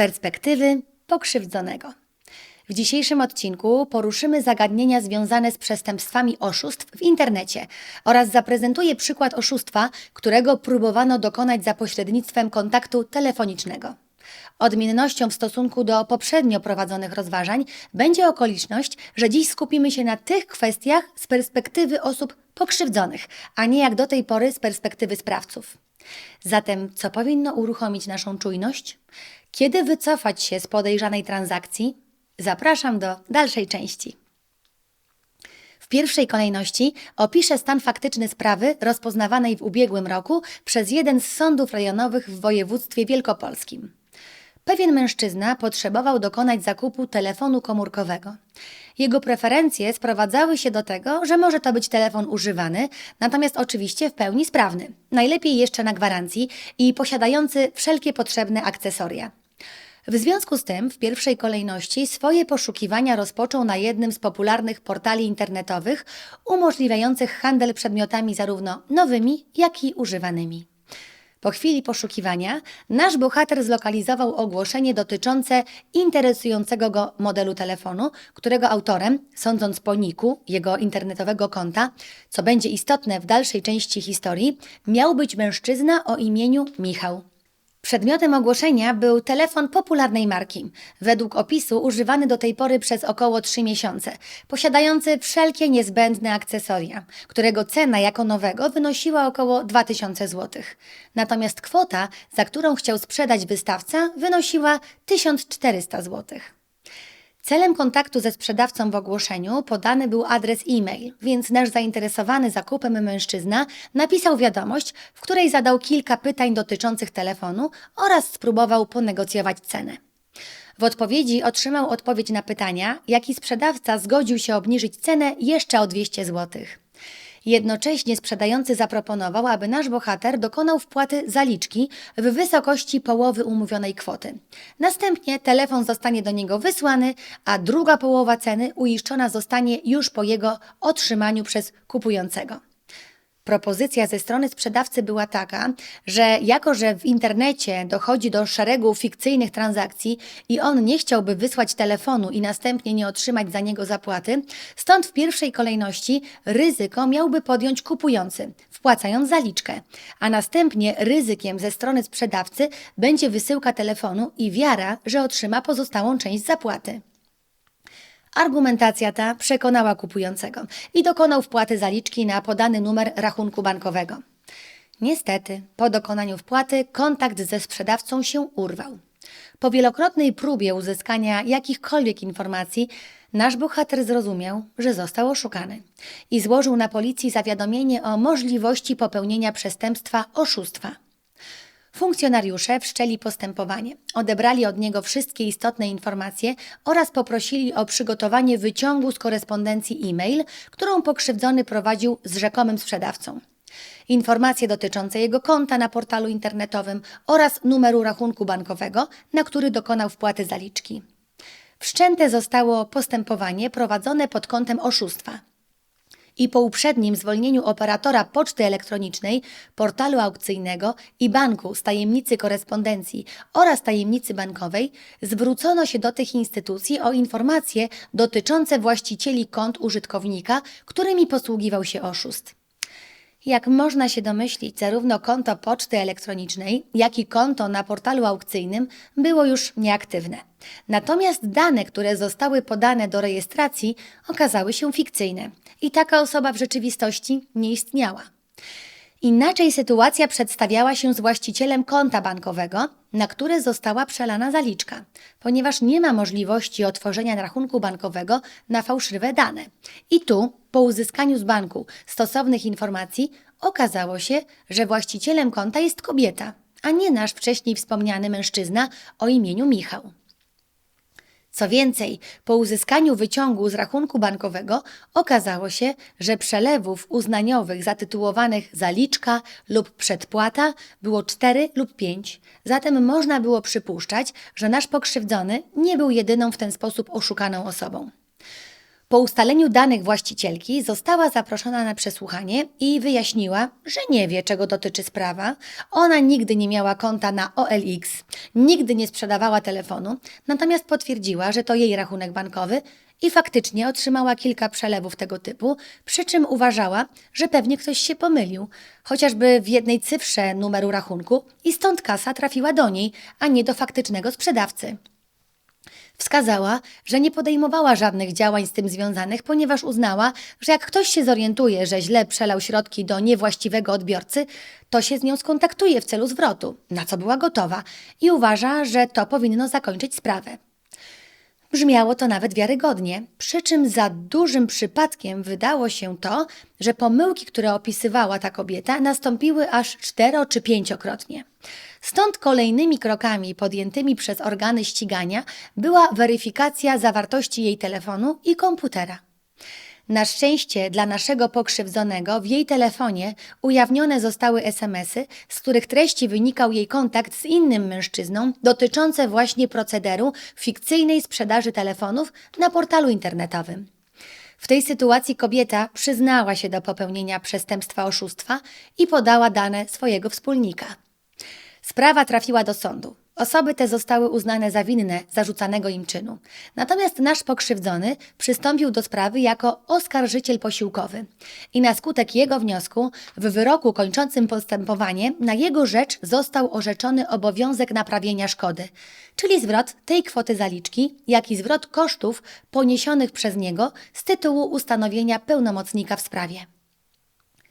perspektywy pokrzywdzonego. W dzisiejszym odcinku poruszymy zagadnienia związane z przestępstwami oszustw w internecie oraz zaprezentuję przykład oszustwa, którego próbowano dokonać za pośrednictwem kontaktu telefonicznego. Odmiennością w stosunku do poprzednio prowadzonych rozważań będzie okoliczność, że dziś skupimy się na tych kwestiach z perspektywy osób pokrzywdzonych, a nie jak do tej pory z perspektywy sprawców. Zatem, co powinno uruchomić naszą czujność? Kiedy wycofać się z podejrzanej transakcji? Zapraszam do dalszej części. W pierwszej kolejności opiszę stan faktyczny sprawy rozpoznawanej w ubiegłym roku przez jeden z sądów rejonowych w województwie wielkopolskim. Pewien mężczyzna potrzebował dokonać zakupu telefonu komórkowego. Jego preferencje sprowadzały się do tego, że może to być telefon używany, natomiast oczywiście w pełni sprawny, najlepiej jeszcze na gwarancji i posiadający wszelkie potrzebne akcesoria. W związku z tym w pierwszej kolejności swoje poszukiwania rozpoczął na jednym z popularnych portali internetowych umożliwiających handel przedmiotami zarówno nowymi, jak i używanymi. Po chwili poszukiwania nasz bohater zlokalizował ogłoszenie dotyczące interesującego go modelu telefonu, którego autorem, sądząc po niku jego internetowego konta, co będzie istotne w dalszej części historii, miał być mężczyzna o imieniu Michał. Przedmiotem ogłoszenia był telefon popularnej marki, według opisu używany do tej pory przez około 3 miesiące, posiadający wszelkie niezbędne akcesoria, którego cena jako nowego wynosiła około 2000 zł. Natomiast kwota, za którą chciał sprzedać wystawca, wynosiła 1400 złotych. Celem kontaktu ze sprzedawcą w ogłoszeniu podany był adres e-mail, więc nasz zainteresowany zakupem mężczyzna napisał wiadomość, w której zadał kilka pytań dotyczących telefonu oraz spróbował ponegocjować cenę. W odpowiedzi otrzymał odpowiedź na pytania, jaki sprzedawca zgodził się obniżyć cenę jeszcze o 200 złotych. Jednocześnie sprzedający zaproponował, aby nasz bohater dokonał wpłaty zaliczki w wysokości połowy umówionej kwoty. Następnie telefon zostanie do niego wysłany, a druga połowa ceny uiszczona zostanie już po jego otrzymaniu przez kupującego. Propozycja ze strony sprzedawcy była taka, że jako, że w internecie dochodzi do szeregu fikcyjnych transakcji i on nie chciałby wysłać telefonu i następnie nie otrzymać za niego zapłaty, stąd w pierwszej kolejności ryzyko miałby podjąć kupujący, wpłacając zaliczkę, a następnie ryzykiem ze strony sprzedawcy będzie wysyłka telefonu i wiara, że otrzyma pozostałą część zapłaty. Argumentacja ta przekonała kupującego i dokonał wpłaty zaliczki na podany numer rachunku bankowego. Niestety, po dokonaniu wpłaty kontakt ze sprzedawcą się urwał. Po wielokrotnej próbie uzyskania jakichkolwiek informacji, nasz bohater zrozumiał, że został oszukany i złożył na policji zawiadomienie o możliwości popełnienia przestępstwa oszustwa. Funkcjonariusze wszczęli postępowanie, odebrali od niego wszystkie istotne informacje oraz poprosili o przygotowanie wyciągu z korespondencji e-mail, którą pokrzywdzony prowadził z rzekomym sprzedawcą. Informacje dotyczące jego konta na portalu internetowym oraz numeru rachunku bankowego, na który dokonał wpłaty zaliczki. Wszczęte zostało postępowanie prowadzone pod kątem oszustwa i po uprzednim zwolnieniu operatora poczty elektronicznej, portalu aukcyjnego i banku z tajemnicy korespondencji oraz tajemnicy bankowej, zwrócono się do tych instytucji o informacje dotyczące właścicieli kont użytkownika, którymi posługiwał się oszust. Jak można się domyślić, zarówno konto poczty elektronicznej, jak i konto na portalu aukcyjnym było już nieaktywne. Natomiast dane, które zostały podane do rejestracji, okazały się fikcyjne i taka osoba w rzeczywistości nie istniała. Inaczej sytuacja przedstawiała się z właścicielem konta bankowego, na które została przelana zaliczka, ponieważ nie ma możliwości otworzenia rachunku bankowego na fałszywe dane. I tu, po uzyskaniu z banku stosownych informacji, okazało się, że właścicielem konta jest kobieta, a nie nasz wcześniej wspomniany mężczyzna o imieniu Michał. Co więcej, po uzyskaniu wyciągu z rachunku bankowego okazało się, że przelewów uznaniowych zatytułowanych zaliczka lub przedpłata było 4 lub 5, zatem można było przypuszczać, że nasz pokrzywdzony nie był jedyną w ten sposób oszukaną osobą. Po ustaleniu danych właścicielki została zaproszona na przesłuchanie i wyjaśniła, że nie wie, czego dotyczy sprawa. Ona nigdy nie miała konta na OLX, nigdy nie sprzedawała telefonu, natomiast potwierdziła, że to jej rachunek bankowy i faktycznie otrzymała kilka przelewów tego typu, przy czym uważała, że pewnie ktoś się pomylił, chociażby w jednej cyfrze numeru rachunku i stąd kasa trafiła do niej, a nie do faktycznego sprzedawcy. Wskazała, że nie podejmowała żadnych działań z tym związanych, ponieważ uznała, że jak ktoś się zorientuje, że źle przelał środki do niewłaściwego odbiorcy, to się z nią skontaktuje w celu zwrotu, na co była gotowa i uważa, że to powinno zakończyć sprawę. Brzmiało to nawet wiarygodnie, przy czym za dużym przypadkiem wydało się to, że pomyłki, które opisywała ta kobieta, nastąpiły aż cztero czy pięciokrotnie. Stąd kolejnymi krokami podjętymi przez organy ścigania była weryfikacja zawartości jej telefonu i komputera. Na szczęście dla naszego pokrzywdzonego w jej telefonie ujawnione zostały SMSy, z których treści wynikał jej kontakt z innym mężczyzną dotyczące właśnie procederu fikcyjnej sprzedaży telefonów na portalu internetowym. W tej sytuacji kobieta przyznała się do popełnienia przestępstwa oszustwa i podała dane swojego wspólnika. Sprawa trafiła do sądu. Osoby te zostały uznane za winne zarzucanego im czynu. Natomiast nasz pokrzywdzony przystąpił do sprawy jako oskarżyciel posiłkowy i na skutek jego wniosku w wyroku kończącym postępowanie na jego rzecz został orzeczony obowiązek naprawienia szkody, czyli zwrot tej kwoty zaliczki, jak i zwrot kosztów poniesionych przez niego z tytułu ustanowienia pełnomocnika w sprawie.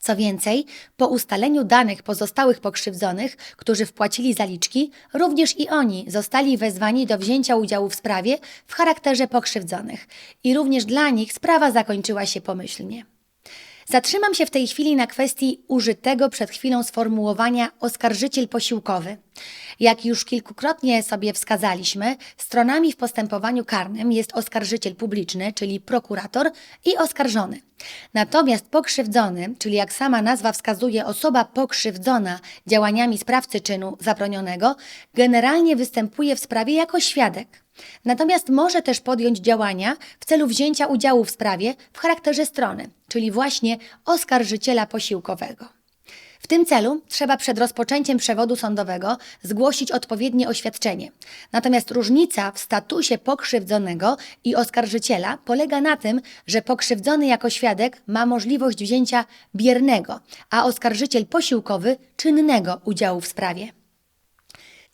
Co więcej, po ustaleniu danych pozostałych pokrzywdzonych, którzy wpłacili zaliczki, również i oni zostali wezwani do wzięcia udziału w sprawie w charakterze pokrzywdzonych i również dla nich sprawa zakończyła się pomyślnie. Zatrzymam się w tej chwili na kwestii użytego przed chwilą sformułowania oskarżyciel posiłkowy. Jak już kilkukrotnie sobie wskazaliśmy, stronami w postępowaniu karnym jest oskarżyciel publiczny, czyli prokurator i oskarżony. Natomiast pokrzywdzony, czyli jak sama nazwa wskazuje, osoba pokrzywdzona działaniami sprawcy czynu zabronionego, generalnie występuje w sprawie jako świadek. Natomiast może też podjąć działania w celu wzięcia udziału w sprawie w charakterze strony, czyli właśnie oskarżyciela posiłkowego. W tym celu trzeba przed rozpoczęciem przewodu sądowego zgłosić odpowiednie oświadczenie. Natomiast różnica w statusie pokrzywdzonego i oskarżyciela polega na tym, że pokrzywdzony jako świadek ma możliwość wzięcia biernego, a oskarżyciel posiłkowy czynnego udziału w sprawie.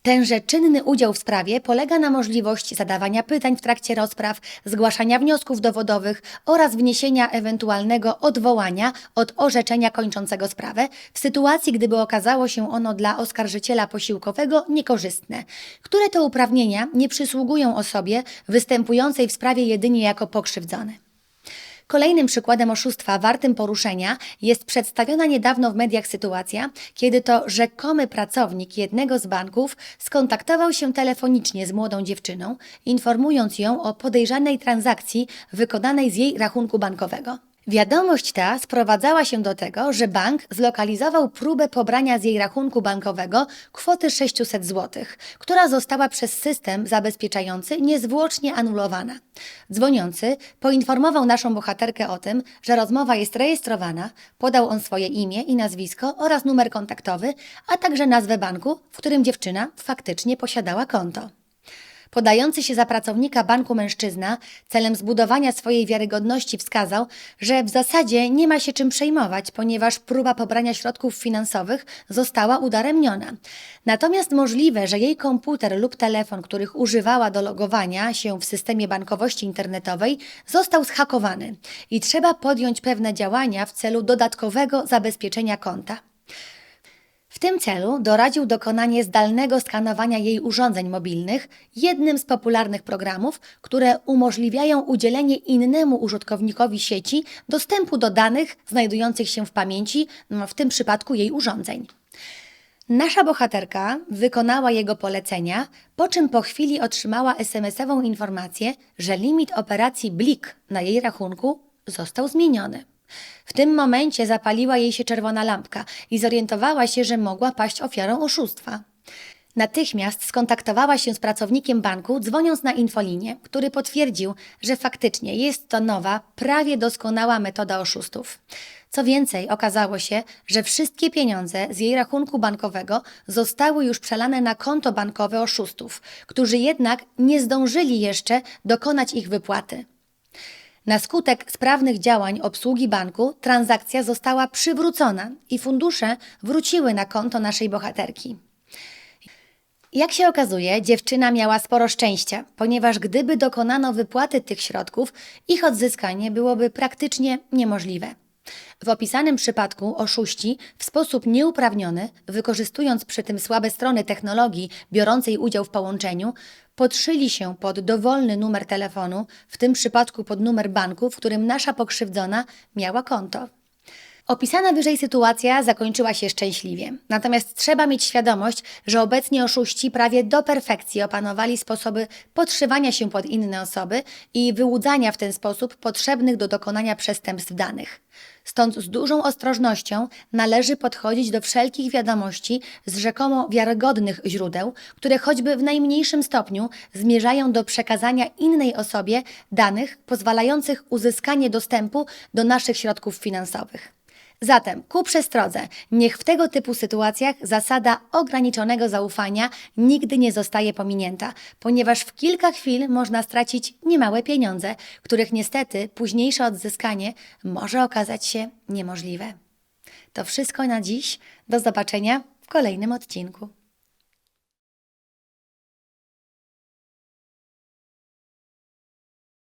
Tenże czynny udział w sprawie polega na możliwości zadawania pytań w trakcie rozpraw, zgłaszania wniosków dowodowych oraz wniesienia ewentualnego odwołania od orzeczenia kończącego sprawę w sytuacji, gdyby okazało się ono dla oskarżyciela posiłkowego niekorzystne, które to uprawnienia nie przysługują osobie występującej w sprawie jedynie jako pokrzywdzony. Kolejnym przykładem oszustwa wartym poruszenia jest przedstawiona niedawno w mediach sytuacja, kiedy to rzekomy pracownik jednego z banków skontaktował się telefonicznie z młodą dziewczyną, informując ją o podejrzanej transakcji wykonanej z jej rachunku bankowego. Wiadomość ta sprowadzała się do tego, że bank zlokalizował próbę pobrania z jej rachunku bankowego kwoty 600 zł, która została przez system zabezpieczający niezwłocznie anulowana. Dzwoniący poinformował naszą bohaterkę o tym, że rozmowa jest rejestrowana, podał on swoje imię i nazwisko oraz numer kontaktowy, a także nazwę banku, w którym dziewczyna faktycznie posiadała konto. Podający się za pracownika banku mężczyzna celem zbudowania swojej wiarygodności wskazał, że w zasadzie nie ma się czym przejmować, ponieważ próba pobrania środków finansowych została udaremniona. Natomiast możliwe, że jej komputer lub telefon, których używała do logowania się w systemie bankowości internetowej, został zhakowany i trzeba podjąć pewne działania w celu dodatkowego zabezpieczenia konta. W tym celu doradził dokonanie zdalnego skanowania jej urządzeń mobilnych, jednym z popularnych programów, które umożliwiają udzielenie innemu użytkownikowi sieci dostępu do danych znajdujących się w pamięci, no, w tym przypadku jej urządzeń. Nasza bohaterka wykonała jego polecenia, po czym po chwili otrzymała SMS-ową informację, że limit operacji Blik na jej rachunku został zmieniony. W tym momencie zapaliła jej się czerwona lampka i zorientowała się, że mogła paść ofiarą oszustwa. Natychmiast skontaktowała się z pracownikiem banku, dzwoniąc na infolinię, który potwierdził, że faktycznie jest to nowa, prawie doskonała metoda oszustów. Co więcej, okazało się, że wszystkie pieniądze z jej rachunku bankowego zostały już przelane na konto bankowe oszustów, którzy jednak nie zdążyli jeszcze dokonać ich wypłaty. Na skutek sprawnych działań obsługi banku transakcja została przywrócona i fundusze wróciły na konto naszej bohaterki. Jak się okazuje, dziewczyna miała sporo szczęścia, ponieważ gdyby dokonano wypłaty tych środków, ich odzyskanie byłoby praktycznie niemożliwe. W opisanym przypadku oszuści w sposób nieuprawniony, wykorzystując przy tym słabe strony technologii biorącej udział w połączeniu, podszyli się pod dowolny numer telefonu, w tym przypadku pod numer banku, w którym nasza pokrzywdzona miała konto. Opisana wyżej sytuacja zakończyła się szczęśliwie. Natomiast trzeba mieć świadomość, że obecnie oszuści prawie do perfekcji opanowali sposoby podszywania się pod inne osoby i wyłudzania w ten sposób potrzebnych do dokonania przestępstw danych. Stąd z dużą ostrożnością należy podchodzić do wszelkich wiadomości z rzekomo wiarygodnych źródeł, które choćby w najmniejszym stopniu zmierzają do przekazania innej osobie danych pozwalających uzyskanie dostępu do naszych środków finansowych. Zatem ku przestrodze, niech w tego typu sytuacjach zasada ograniczonego zaufania nigdy nie zostaje pominięta, ponieważ w kilka chwil można stracić niemałe pieniądze, których niestety późniejsze odzyskanie może okazać się niemożliwe. To wszystko na dziś. Do zobaczenia w kolejnym odcinku.